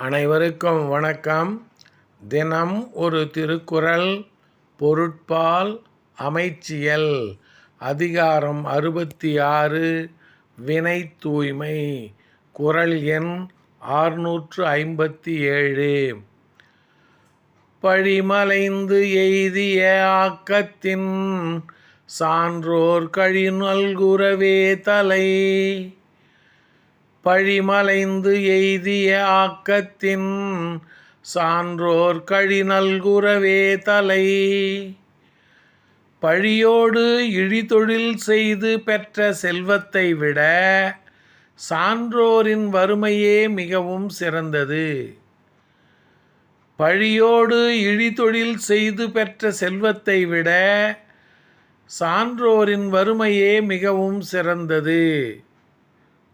அனைவருக்கும் வணக்கம். தினம் ஒரு திருக்குறள் பொருட்பால் அமைச்சியல். அதிகாரம் அறுபத்தி ஆறு வினை தூய்மை. குறள் எண் ஆறுநூற்று ஐம்பத்தி ஏழு. பழிமலைந்து எய்திய ஆக்கத்தின் சான்றோர் கழி நல்குரவே தலை. பழிமலைந்து எய்திய ஆக்கத்தின் சான்றோர் கழி நல்குறவே தலை. பழியோடு இழிதொழில் செய்து பெற்ற செல்வத்தை விட சான்றோரின் வறுமையே மிகவும் சிறந்தது. பழியோடு இழிதொழில் செய்து பெற்ற செல்வத்தை விட சான்றோரின் வறுமையே மிகவும் சிறந்தது.